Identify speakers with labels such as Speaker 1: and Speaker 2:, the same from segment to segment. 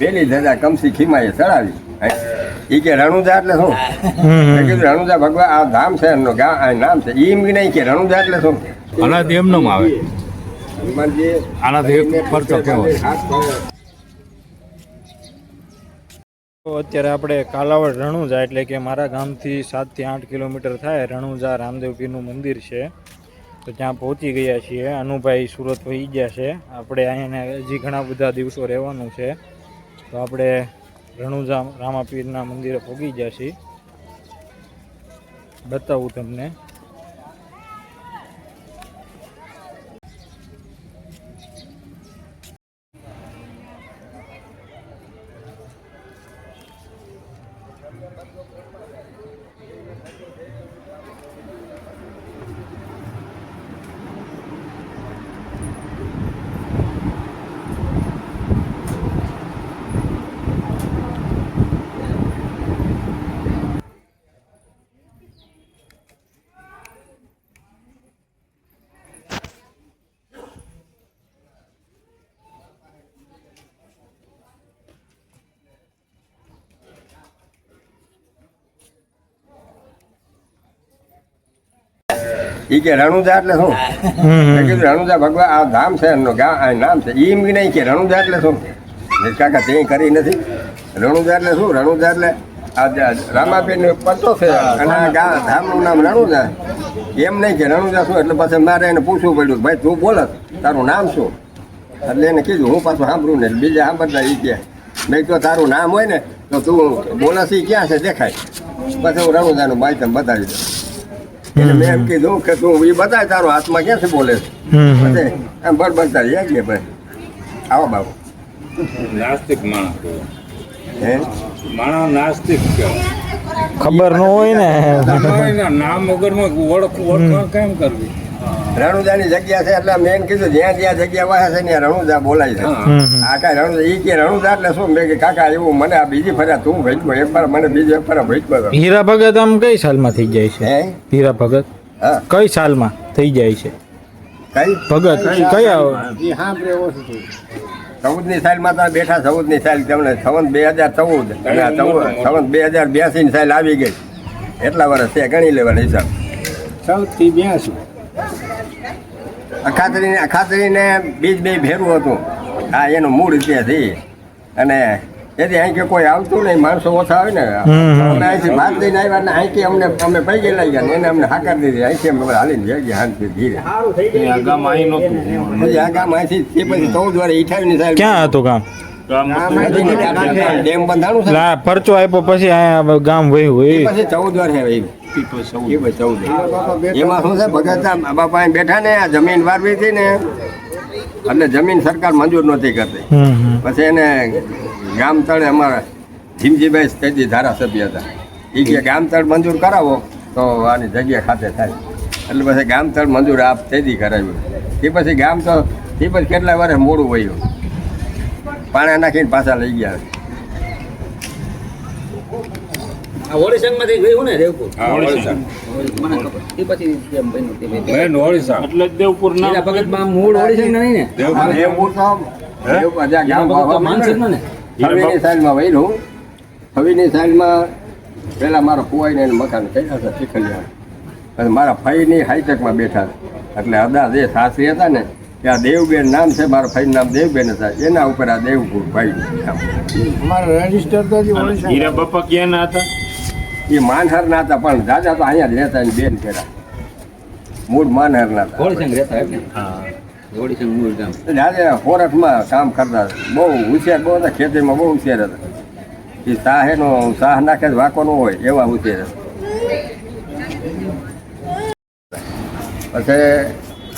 Speaker 1: પેલી દાદા કમસી ખીમાએ ચડાવી. એ કે રણુજા એટલે શું? મેં કીધું રણુજા ભગવાન આ ધામ છે એમનો નામ છે. ઈ એમ નહીં કે રણુજા એટલે શું?
Speaker 2: આનાથી એમનો આવે.
Speaker 1: હનુમાનજી
Speaker 2: આનાથી એક ફરતો કેવો
Speaker 3: તો અત્યારે આપણે કાલાવડ રણુજા એટલે કે મારા ગામથી સાતથી આઠ કિલોમીટર થાય રણુજા રામદેવ પીરનું મંદિર છે. તો ત્યાં પહોંચી ગયા છીએ. અનુભાઈ સુરત વહી ગયા છે. આપણે અહીંયા હજી ઘણા બધા દિવસો રહેવાનું છે. તો આપણે રણુજા રામાપીરના મંદિરે પહોંચી ગયા છીએ. બતાવું તમને.
Speaker 1: ઈ કે રણુજા એટલે શું? મેં કીધું રણુજા ભગવાન આ ધામ છે એમનું ગામ આ નામ છે. ઈ એમ નહીં કે રણુજા એટલે શું? કાકા તે કરી નથી. રણુજા એટલે શું? રણુજા એટલે આ રામાબેન પતો છે અને આ ધામનું નામ રણુજા. એમ નહીં કે રણુજા શું? એટલે પછી મારે એને પૂછવું પડ્યું ભાઈ તું બોલ તારું નામ શું? એટલે એને કીધું હું પાછું સાંભળું ને બીજા સાંભળતા એ કે મેં તો તારું નામ હોય ને તો તું બોલસ ક્યાં છે દેખાય. પછી હું રણુજાનું માહિતી તમે બતાવી દઉં. એટલે મેં એમ કીધું કે તું એ બતાય તારો હાથમાં ક્યાંથી બોલે છે? એમ બર બળબડતા રહ્યા કે ભાઈ. આવો બાબુ.
Speaker 2: નાસ્તિક માણસ
Speaker 1: હે?
Speaker 2: માણસ નાસ્તિક
Speaker 3: ખબર ન હોય ને.
Speaker 2: કહેવાય નામ વગરનો ઓળખ ઓળખાણ કેમ કરવી?
Speaker 1: રણુજાની જગ્યા છે એટલે મેં કીધું જ્યાં જ્યાં જગ્યા વાહે છે ત્યાં રણુજા બોલાય છે. આ કાંઈ રણુજા એ કે રણુજા એટલે શું? મેં કે કાકા એવું મને આ બીજી ફર્યા તું ભેટકો એક વાર મને બીજી એક ફરા ભેટકો હતો.
Speaker 3: હીરા ભગત આમ કઈ સાલમાં થઈ જાય છે?
Speaker 1: હે?
Speaker 3: હીરા ભગત? કઈ સાલમાં થઈ જાય છે?
Speaker 1: કઈ?
Speaker 3: ભગત કયા
Speaker 1: ચૌદની સાલમાં તમે બેઠા ચૌદની સાલ તમને સંવત બે હજાર ચૌદ અને આ ચૌદ સંવત બે હજાર બ્યાસી ની સાલ આવી ગઈ. એટલા વર્ષ છે ગણી લેવાના હિસાબ.
Speaker 2: સૌથી બ્યાસી.
Speaker 1: અખાતરીને અખાતરીને બીજ બે ભેરું હતું. આ એનું મૂળ ત્યાંથી અને તેથી અહીં કે કોઈ આવતું નહીં માણસો ઓછા આવે ને. અમે અહીંથી ભાત લઈને આવ્યા ને અહીંથી અમને અમે પૈકી લઈ ગયા ને એને અમને હાકર દીધી. અહીંથી અમે હાલીને જઈ ગયા હાલથી ધીરે.
Speaker 2: ગામ અહીં નહોતું.
Speaker 1: પછી આ ગામ અહીંથી તે પછી ચૌદ ઈઠાવી ઈઠાવીની સાહેબ
Speaker 3: ક્યાં હતું ગામ?
Speaker 1: અહીંથી ડેમ બંધાણું છે.
Speaker 3: પરચો આપ્યો પછી ગામ વહ્યું
Speaker 1: પછી ચૌદ વાર છે વર્ષ એ એમાં શું છે? ભગત બાપા બેઠા ને આ જમીન વારવી હતી ને એટલે જમીન સરકાર મંજૂર નહોતી કરતી. પછી એને ગામ તળે અમારા ભીમજીભાઈ તેથી ધારાસભ્ય હતા. એ કે ગામ તળ મંજૂર કરાવો તો આની જગ્યા ખાતે થાય. એટલે પછી ગામ તળ મંજૂર આપ તેથી કરાવ્યું. તે પછી ગામ તો તે પછી કેટલા વર્ષ મોડું વયું? પાણી નાખીને પાછા લઈ ગયા.
Speaker 4: હોળીસંગમાંથી ગયું ને દેવપુર?
Speaker 2: હા
Speaker 4: મને ખબર. એ પછી એમ બન્યું તે બે.
Speaker 2: મેન એટલે દેવપુર
Speaker 4: હીરા ભગતમાં મૂળ હોળીસંગ નહીં ને?
Speaker 1: આ દેવપુર તો દેવ- જ્યાં ગામ
Speaker 4: માનસિક ને.
Speaker 1: વહેલું પહેલા મારા ફુવાઈને એને મકાન કર્યા હતા ચીખલિયા અને મારા ફઈની હાઈટેકમાં બેઠા એટલે અદા જે સાસરી હતા ને ત્યાં દેવબેન નામ છે મારા ફાઈ નામ દેવબેન હતા. એના ઉપર આ દેવપુર ભાઈ.
Speaker 2: હીરા બાપા ક્યાં ના હતા?
Speaker 1: એ માનહરના હતા પણ દાદા તો અહીંયા જ રહેતા બેન ફેરા મૂળ માનહરના હતા. દાદા ફોરટમાં કામ કરતા બહુ હોશિયાર બહુ હતા ખેતીમાં બહુ હોશિયાર હતા. એ સાહેનો સાહ નાખે જ વાંકો ન હોય એવા હોશિયાર હતા. પછી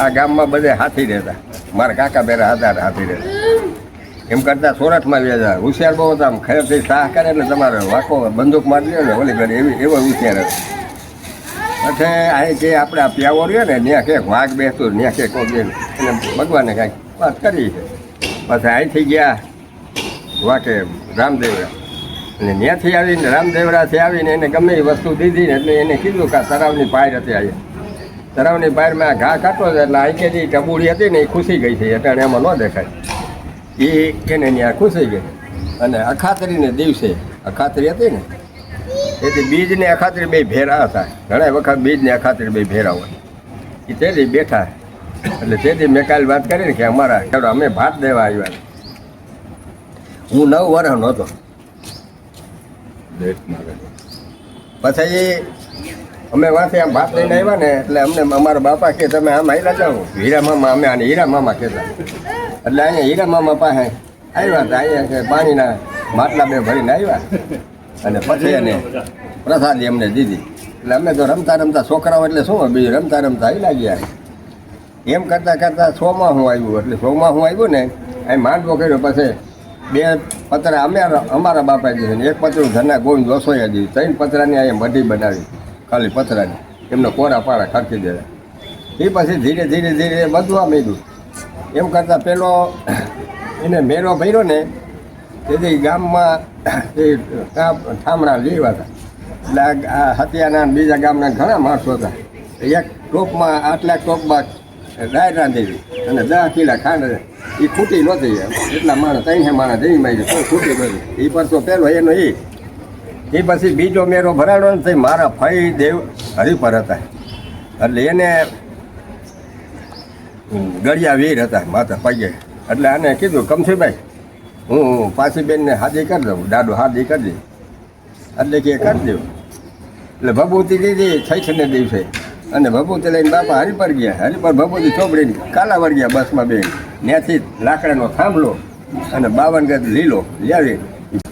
Speaker 1: આ ગામમાં બધે હાથી રહેતા. મારા કાકા બેરા હતા હાથી રહેતા. એમ કરતા સોરઠમાં રહેતા. હોશિયાર બહુ હતા, આમ ખરેખર સાહ કરે એટલે તમારે વાંકો બંદૂક મારી લે ને, ઓલી ઘડી એવી એવા હોશિયાર હતો. પછી અહીં જે આપણે આ પ્યાવો રહ્યો ને, ત્યાં ક્યાંક વાઘ બેસતું, ત્યાં ક્યાંક કોઈ એને ભગવાને કાંઈક વાત કરી છે. પછી અહીંથી ગયા વાકે રામદેવરા અને ત્યાંથી આવીને રામદેવરાથી આવીને એને ગમે એ વસ્તુ દીધી ને, એટલે એને કીધું કે આ તળાવની પાયર હતી અહીંયા તરાવની પાયરમાં ઘા કાઢો છે એટલે અહીં કે જે ટબુડી હતી ને, એ ખુશી ગઈ છે એટલે એમાં ન દેખાય. એ એને ત્યાં ખુશી ગઈ અને અખાતરીને દિવસે, અખાતરી હતી ને? તેથી બીજને અખાતરી બે ભેરા હતા. ઘણા વખત બીજને અખાતરી બે ભેરા હોય. એ તેથી બેઠા. એટલે તેથી મેં કાલે વાત કરી ને કે અમારા ચાલો અમે ભાત દેવા આવ્યા હું નવ વર્ષનો હતો. પછી અમે વાંચે આમ ભાત લઈને આવ્યા ને એટલે અમને અમારા બાપા કે તમે આમ આવેલા જાઓ હીરા મામા, અમે આને હીરા મામા કહેતા. એટલે અહીંયા હીરા મામા પાસે આવ્યા હતા, અહીંયા પાણીના માટલા બે ભરીને આવ્યા. અને પછી એને પ્રસાદી અમને દીધી. એટલે અમે તો રમતા રમતા છોકરાઓ એટલે શું બીજું રમતા રમતા આવી લાગ્યા એમ કરતાં કરતાં સોમાં હું આવ્યું, એટલે સોમાં હું આવ્યું ને, અહીં માંડવો કર્યો પછી બે પતરા અમે અમારા બાપાએ દીધું એક પતરું ઘરના ગોવિંદ વસોયા દીધું. ત્રણ પતરાની અહીંયા મઢી બનાવી, ખાલી પતરાની. એમને કોરા પાડા ખર્ચી દેવા એ પછી ધીરે ધીરે ધીરે બધવા માંડ્યું એમ કરતાં પેલો એને મેળો ભર્યો ને, તેથી ગામમાં એ ઠામણા લેવા હતા. એટલે આ- બીજા ગામના ઘણા માણસો હતા. એક ટોપમાં આટલા ટોપમાં દાળ રાંધેલી. અને દસ કિલા ખાંડ એ ખૂટી નહોતી એટલા માણસ ત્રણ માણસ જઈ મારી ખૂટી નહોતી એ પર તો પહેલો એનો એ એ પછી બીજો મેરો ભરાડો ને તે મારા ફઈ દેવ હરિપર હતા. એટલે એને ગળિયા વીર હતા માતા પગે. એટલે આને કીધું, કમસીભાઈ, હું પાછી બેનને હાજી કરી દઉં દાદો હાજી કરી દે. એટલે કે, કરી દઉં એટલે ભગવતી દીધી છઠને દિવસે. અને ભભૂતિ લઈને બાપા હરિપર ગયા. હરિપર ભભૂતિ ચોપડીને કાલાવડ ગયા બસમાં બેન ત્યાંથી લાકડાનો થાંભલો અને બાવન ગજ લીલો લાવી.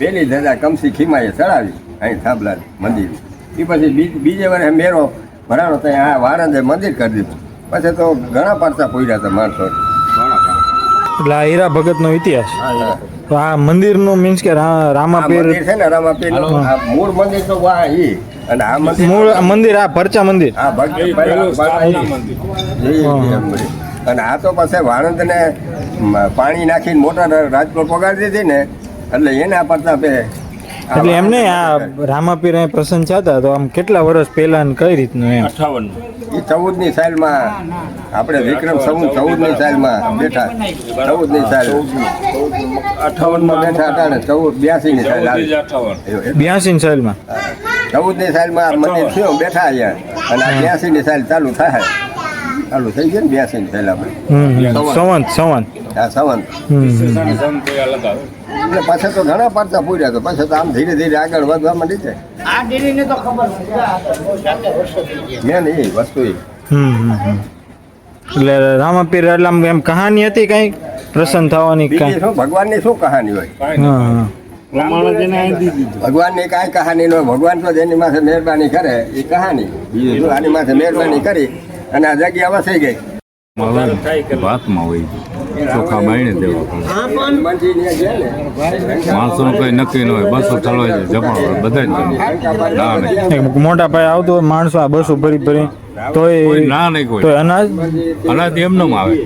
Speaker 1: પેલી ધજા કમસી ખીમાએ ચડાવી. અહીં થાંભલા મંદિર. એ પછી બીજે વર્ષે મેરો ભરાણો ત્યાં આ વારંદે મંદિર કરી દીધું. પછી તો ઘણા પડતા પૂર્યા હતા માણસો.
Speaker 3: એટલે આ હીરા ભગતનો ઇતિહાસ. તો આ મંદિરનું મીન્સ કે રામાપીર
Speaker 1: છે ને રામાપીર મૂળ મંદિર તો વાહ ઈ. અને આ મંદિર?
Speaker 3: મૂળ આ મંદિર. આ ભરચા મંદિર.
Speaker 1: આ ભક્ત
Speaker 2: એ મંદિર.
Speaker 1: અને આ તો પાસે વાણંદને પાણી નાખીને મોટર રાજકોટ પગાડી દીધી ને એટલે એના પડતા આ
Speaker 3: એટલે એમને આ રામાપીર અહીં પ્રસન્ન થતા તો આમ કેટલા વર્ષ પહેલા ને કઈ રીતનું એમ?
Speaker 2: અઠાવન
Speaker 1: એ ચૌદ ચૌદની સાલમાં આપણે વિક્રમ ચૌદ ચૌદની સાલમાં બેઠા. ચૌદની સાલ. અઠાવનમાં બેઠા હતા ને ચૌદ બ્યાસીની
Speaker 2: સાલની
Speaker 1: આવી
Speaker 3: માં ચૌદની
Speaker 1: ચૌદની સાલમાં મંદિર થયો બેઠા અહીંયા. અને આ બ્યાસીની સાલ ચાલુ થાય. ચાલુ થઈ ગયું ને બ્યાસીની સાલ આપણે.
Speaker 3: સંવંત સંવંત
Speaker 1: આ સંવંત એટલે પાછા તો ઘણા પડતા પૂર્યા તો પાછા તો આમ ધીરે ધીરે આગળ વધવા માંડી છે
Speaker 5: આ ડેરીને તો ખબર નથી આ તો જાતે વર્ષો થઈ ગયા.
Speaker 1: મેન એ વસ્તુ એ.
Speaker 3: હમ હમ હમ. એટલે રામાપીર એટલે આમ એમ કહાની હતી કઈ? પ્રસન્ન થવાની કઈ?
Speaker 1: શું ભગવાનની શું કહાની હોય? ભગવાનની કાંઈ કહાની ન હોય ભગવાન તો જેની માથે મહેરબાની કરે એ કહાની. આની માથે મહેરબાની કરી અને આ જગ્યા વસાઈ ગઈ.
Speaker 6: ભાતમાં હોય ચોખા બાયણે દેવા
Speaker 1: ગયા
Speaker 6: કઈ નક્કી ન હોય. બસો ચલાવે છે જમણ બધા
Speaker 3: મોટા પાયે આવતો હોય માણસો આ બસો ભરી ભરી
Speaker 6: તો
Speaker 3: તોય
Speaker 6: ના નહીં કોઈ.
Speaker 3: અનાજ?
Speaker 6: અનાજ એમનો આવે.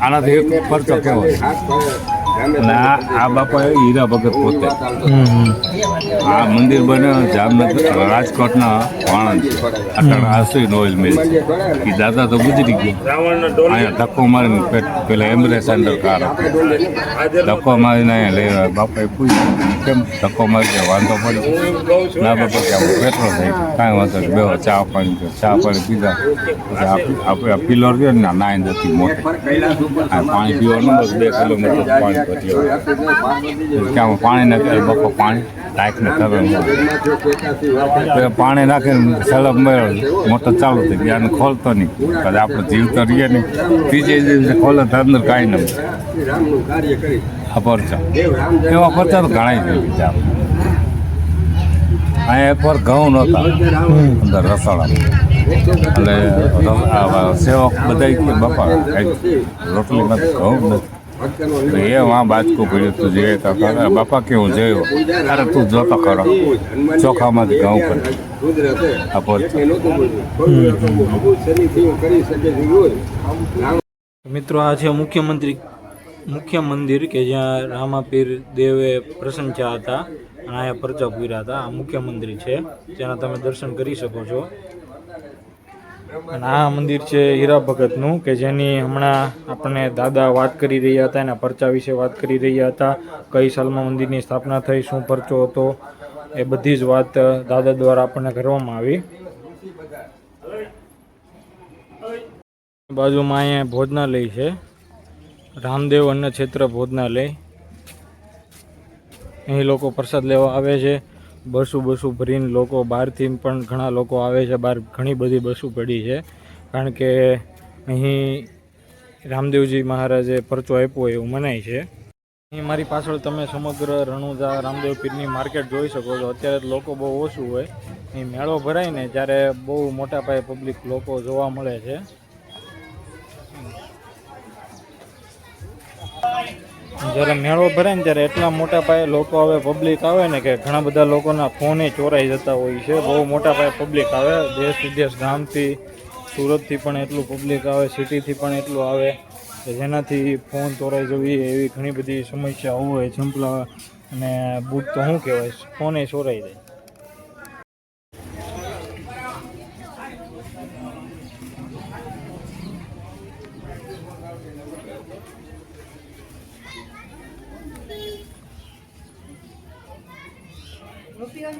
Speaker 6: આનાથી એક
Speaker 1: પર રામે
Speaker 6: અને આ બાપા હીરા ભગત પોતે. આ મંદિર બને જામનગર, રાજકોટના વાણંદ. અટણ ઓઇલ મિલ દાદા તો ગુજરી ગયો. અહીંયા ધક્કો પેલા એમ્બ્રેસ અંદર કાર. ધક્કો મારીને લઈ બાપાએ કેમ ધક્કો મારી વાંધો પડ્યો. ના, બાપા, કે આપણે કાંઈ વાંધો નહીં. બેહો, ચા પાણી ચા પાણી પીધા. આપણે આ પિલર રહ્યો ને નાઈન હતી મોટી. પાણી પીવાનું બે કિલોમીટર પાણી. ત્યાં પાણી નાખે બપોર પાણી ટાંકને તરત પાણી નાખીને સલબ મેળવ મોટર ચાલુ થઈ ગઈ, આને ખોલતો નહીં. કદાચ આપણે જીવતો રહીએ નહીં. ત્રીજે દિવસે ખોલે તો અંદર કાંઈ નહીં આ પરચા એવા પરચા તો ઘણા છે બીજા. અહીંયા એકવાર ઘઉં નહોતા, અંદર રસોડા. એટલે સેવક બધા બાપા કંઈક રોટલીમાં ઘઉં નથી. તો એ વાં બાજકું તું જે ખરા બાપા કેવું જોયો? અરે તું જોતો ખરો. ચોખામાંથી ઘઉં કરી
Speaker 1: હું
Speaker 3: મિત્રો, આ છે મુખ્યમંત્રી, મુખ્ય મંદિર કે જ્યાં રામાપીર દેવે પ્રસંચ્યા હતા અને અહીંયા પરચા પૂર્યા હતા. આ મુખ્ય મંદિર છે, જેના તમે દર્શન કરી શકો છો. અને આ મંદિર છે હીરા ભગતનું, કે જેની હમણાં આપણને દાદા વાત કરી રહ્યા હતા, એના પરચા વિશે વાત કરી રહ્યા હતા, કઈ સાલમાં મંદિરની સ્થાપના થઈ, શું પરચો હતો, એ બધી જ વાત દાદા દ્વારા આપણને કરવામાં આવી. બાજુમાં અહીંયા ભોજનાલય છે. રામદેવ અન્ન ક્ષેત્ર ભોજનાલય. અહીં લોકો પ્રસાદ લેવા આવે છે. બસો બસો ભરીને લોકો બહારથી પણ ઘણા લોકો આવે છે. બહાર ઘણી બધી બસો પડી છે. કારણ કે અહીં રામદેવજી મહારાજે પરચો આપ્યો એવું મનાય છે. અહીં મારી પાછળ તમે સમગ્ર રણુજા રામદેવ પીરની માર્કેટ જોઈ શકો છો. અત્યારે લોકો બહુ ઓછું હોય. અહીં મેળો ભરાય ને ત્યારે બહુ મોટા પાયે પબ્લિક લોકો જોવા મળે છે. જ્યારે મેળો ભરાય ને ત્યારે એટલા મોટા પાયે લોકો આવે પબ્લિક આવે ને કે ઘણા બધા લોકોના ફોને ચોરાઈ જતા હોય છે. બહુ મોટા પાયે પબ્લિક આવે. દેશ વિદેશ ગામથી, સુરતથી પણ એટલું પબ્લિક આવે સિટીથી પણ એટલું આવે કે જેનાથી ફોન ચોરાઈ જવી એવી ઘણી બધી સમસ્યાઓ હોય ચંપલા અને બુટ તો શું કહેવાય? ફોને ચોરાઈ જાય. આ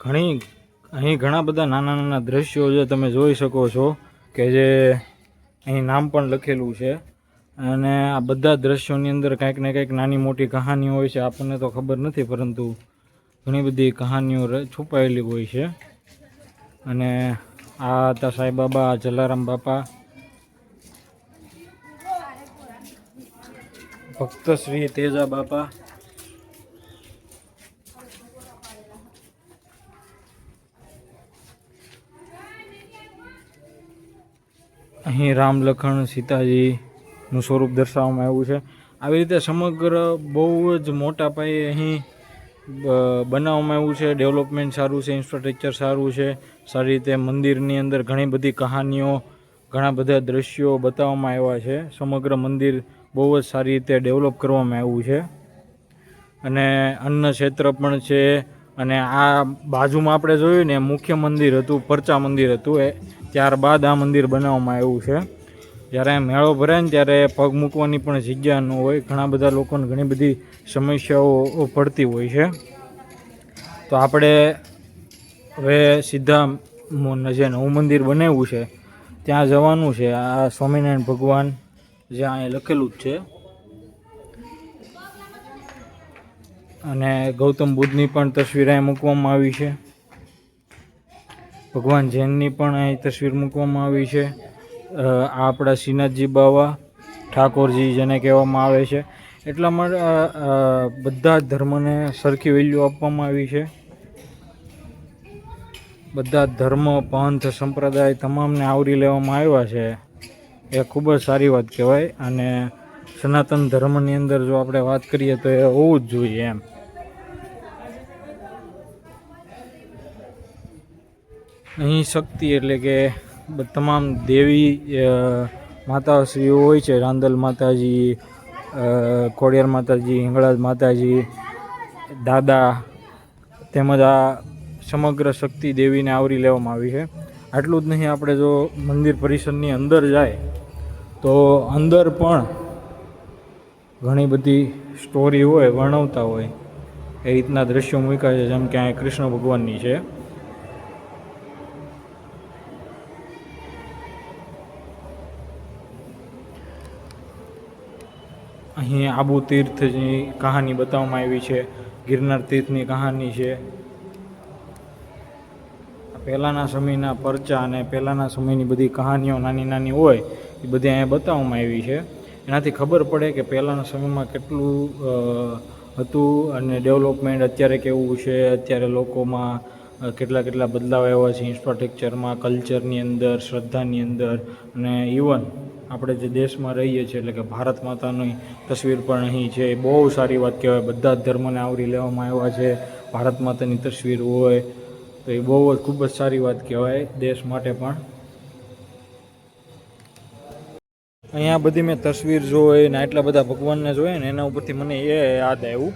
Speaker 3: ઘણી, અહીં ઘણા બધા નાના નાના દ્રશ્યો જે તમે જોઈ શકો છો કે જે અહીં નામ પણ લખેલું છે. અને આ બધા દ્રશ્યોની અંદર કંઈક ને કાંઈક નાની મોટી કહાની હોય છે, આપણને તો ખબર નથી, પરંતુ ઘણી બધી કહાનીઓ છુપાયેલી હોય છે. અને આ હતા સાંઈબાબા જલારામ બાપા. ભક્ત શ્રી તેજા બાપા. અહીં રામ લખણ, સીતાજીનું સ્વરૂપ દર્શાવવામાં આવ્યું છે. આવી રીતે સમગ્ર બહુ જ મોટા પાયે અહીં બનાવવામાં આવ્યું છે ડેવલપમેન્ટ સારું છે ઇન્ફ્રાસ્ટ્રક્ચર સારું છે, સારી રીતે મંદિરની અંદર ઘણી બધી કહાનીઓ, ઘણા બધા દ્રશ્યો બતાવવામાં આવ્યા છે. સમગ્ર મંદિર બહુ જ સારી રીતે ડેવલપ કરવામાં આવ્યું છે. અને અન્ન ક્ષેત્ર પણ છે અને આ બાજુમાં આપણે જોયું ને, મુખ્ય મંદિર હતું, પરચા મંદિર હતું એ. ત્યારબાદ આ મંદિર બનાવવામાં આવ્યું છે. જ્યારે મેળો ભરાય ને ત્યારે પગ મૂકવાની પણ જગ્યા ન હોય. ઘણા બધા લોકોને ઘણી બધી સમસ્યાઓ પડતી હોય છે. તો આપણે હવે સીધા જે નવું મંદિર બનાવ્યું છે, ત્યાં જવાનું છે. આ સ્વામિનારાયણ ભગવાન જે અહીંયા લખેલું જ છે. અને ગૌતમ બુદ્ધની પણ તસવીર અહીં મૂકવામાં આવી છે. ભગવાન જૈનની પણ અહીં તસવીર મૂકવામાં આવી છે. આપણા શ્રીનાથજી બાવા ઠાકોરજી જેને કહેવામાં આવે છે, એટલા માટે બધા જ ધર્મને સરખી વેલ્યુ આપવામાં આવી છે. બધા ધર્મ, પંથ, સંપ્રદાય તમામને આવરી લેવામાં આવ્યા છે, એ ખૂબ જ સારી વાત કહેવાય. અને સનાતન ધર્મની અંદર જો આપણે વાત કરીએ તો એ હોવું જ જોઈએ એમ. અહીં શક્તિ એટલે કે તમામ દેવી માતાશ્રીઓ હોય છે. રાંદલ માતાજી ખોડિયાર માતાજી, હિંગળાજ માતાજી, દાદા તેમજ આ સમગ્ર શક્તિ દેવીને આવરી લેવામાં આવી છે. આટલું જ નહીં, આપણે જો મંદિર પરિસરની અંદર જાય, તો અંદર પણ ઘણી બધી સ્ટોરી હોય, વર્ણવતા હોય. એ રીતના દ્રશ્યો મૂક્યા છે, જેમ કે અહીં કૃષ્ણ ભગવાનની છે. અહીં આબુ તીર્થની કહાની બતાવવામાં આવી છે. ગિરનાર તીર્થની કહાની છે. પહેલાંના સમયના પરચા અને પહેલાંના સમયની બધી કહાનીઓ નાની નાની હોય, એ બધી અહીંયા બતાવવામાં આવી છે. એનાથી ખબર પડે કે પહેલાંના સમયમાં કેટલું હતું અને ડેવલપમેન્ટ અત્યારે કેવું છે? અત્યારે લોકોમાં કેટલા કેટલા બદલાવ આવ્યા છે? ઇન્ફ્રાસ્ટ્રક્ચરમાં, કલ્ચરની અંદર, શ્રદ્ધાની અંદર અને ઇવન આપણે જે દેશમાં રહીએ છીએ, એટલે કે ભારત માતાની તસવીર પણ અહીં છે. એ બહુ સારી વાત કહેવાય. બધા જ ધર્મને આવરી લેવામાં આવ્યા છે. ભારત માતાની તસવીર હોય તો એ બહુ જ ખૂબ જ સારી વાત કહેવાય દેશ માટે પણ. અહીંયા બધી મેં તસવીર જોઈ ને આટલા બધા ભગવાનને જોઈએ ને એના ઉપરથી મને એ યાદ આવ્યું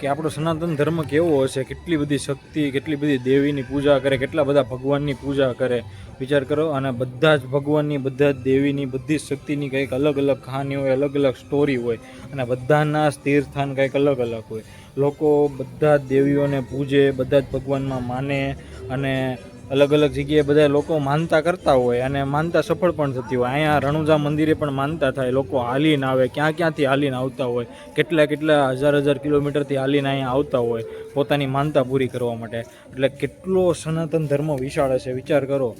Speaker 3: કે આપણો સનાતન ધર્મ કેવો હશે? કેટલી બધી શક્તિ, કેટલી બધી દેવીની પૂજા કરે, કેટલા બધા ભગવાનની પૂજા કરે? વિચાર કરો અને બધા જ ભગવાનની, બધા જ દેવીની, બધી જ શક્તિની કંઈક અલગ અલગ કહાની હોય અલગ અલગ સ્ટોરી હોય અને બધાના તીર્થાન કંઈક અલગ અલગ હોય. લોકો બધા જ દેવીઓને પૂજે, બધા જ ભગવાનમાં માને અને અલગ અલગ જગ્યાએ બધા લોકો માનતા કરતા હોય અને માનતા સફળ પણ થતી હોય. અહીંયા રણુજા મંદિરે પણ માનતા થાય, લોકો હાલીને આવે, ક્યાં ક્યાંથી હાલીને આવતા હોય, કેટલા કેટલા હજાર હજાર કિલોમીટરથી હાલીને અહીંયા આવતા હોય, પોતાની માનતા પૂરી કરવા માટે. એટલે કેટલો સનાતન ધર્મ વિશાળ હશે, વિચાર કરો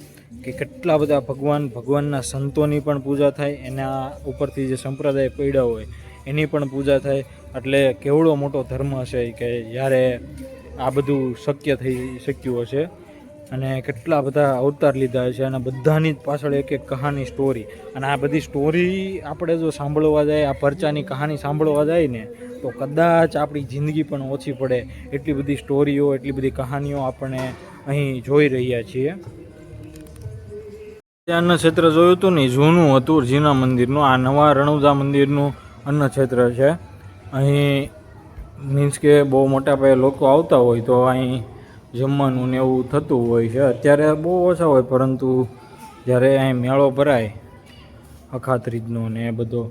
Speaker 3: કે કેટલા બધા ભગવાન ભગવાનના સંતોની પણ પૂજા થાય, એના ઉપરથી જે સંપ્રદાય પડ્યા હોય, એની પણ પૂજા થાય. એટલે કેવડો મોટો ધર્મ હશે કે જ્યારે આ બધું શક્ય થઈ શક્યું હશે. અને કેટલા બધા અવતાર લીધા છે અને બધાની જ પાછળ એક એક કહાની સ્ટોરી અને આ બધી સ્ટોરી આપણે જો સાંભળવા જાય, આ પરચાની કહાની સાંભળવા જાય ને, તો કદાચ આપણી જિંદગી પણ ઓછી પડે. એટલી બધી સ્ટોરીઓ એટલી બધી કહાનીઓ આપણે અહીં જોઈ રહ્યા છીએ. અન્ન ક્ષેત્ર જોયું હતું ને જૂનું હતું, જીના મંદિરનું. આ નવા રણુજા મંદિરનું અન્ન ક્ષેત્ર છે. અહીં, મીન્સ કે બહુ મોટા પાયે લોકો આવતા હોય તો અહીં જમવાનું ને એવું થતું હોય છે. અત્યારે બહુ ઓછા હોય, પરંતુ જ્યારે અહીં મેળો ભરાય, અખાત્રીજનો ને એ બધો,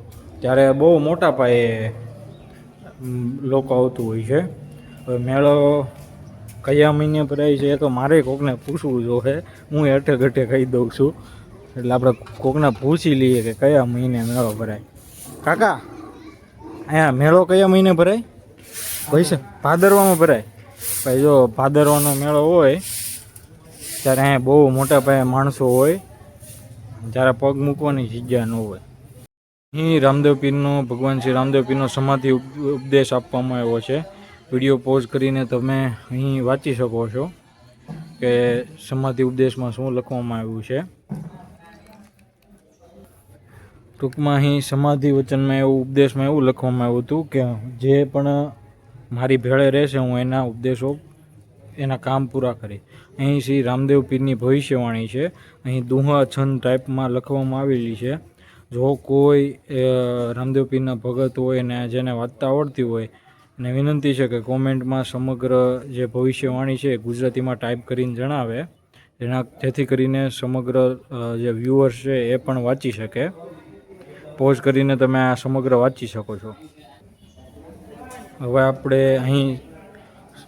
Speaker 3: ત્યારે બહુ મોટા પાયે લોકો આવતું હોય છે. હવે મેળો કયા મહિને ભરાય છે એ તો મારે કોકને પૂછવું જોઈએ હું. હેઠે ઘટે કહી દઉં છું. એટલે આપણે કોકને પૂછી લઈએ કે કયા મહિને મેળો ભરાય. કાકા, અહીંયા મેળો કયા મહિને ભરાય? પૈસા ભાદરવામાં ભરાય. ભાઈ, જો ભાદરવાનો મેળો હોય, ત્યારે અહીંયા બહુ મોટા પાયે માણસો હોય, જ્યારે પગ મૂકવાની જગ્યા ન હોય. અહીં રામદેવ પીરનો, ભગવાન શ્રી રામદેવ પીરનો સમાધિ ઉપદેશ આપવામાં આવ્યો છે. વીડિયો પોઝ કરીને તમે અહીં વાંચી શકો છો કે સમાધિ ઉપદેશમાં શું લખવામાં આવ્યું છે. ટૂંકમાં અહીં સમાધિ વચનમાં એવું ઉપદેશમાં એવું લખવામાં આવ્યું હતું કે જે પણ મારી ભેળે રહેશે, હું એના ઉપદેશો એના કામ પૂરા કરી અહીં શ્રી રામદેવ પીરની ભવિષ્યવાણી છે. અહીં દુહા છંદ ટાઈપમાં લખવામાં આવેલી છે. જો કોઈ રામદેવ પીરના ભગત હોય ને જેને વાંચતા આવડતી હોય ને વિનંતી છે કે કોમેન્ટમાં સમગ્ર જે ભવિષ્યવાણી છે ગુજરાતીમાં ટાઈપ કરીને જણાવે. જેના, જેથી કરીને સમગ્ર જે વ્યુઅર્સ છે એ પણ વાંચી શકે. પોઝ કરીને તમે આ સમગ્ર વાંચી શકો છો. હવે આપણે અહીં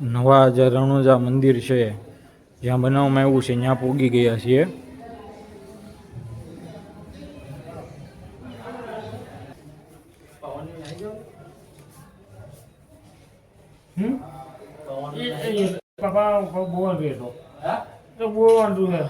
Speaker 3: નવા જે રણુજા મંદિર છે જ્યાં બનાવવામાં આવ્યું છે ત્યાં પોગી ગયા છીએ.
Speaker 2: બાપા બોલ બેઠો તો. બોલવાનું છે.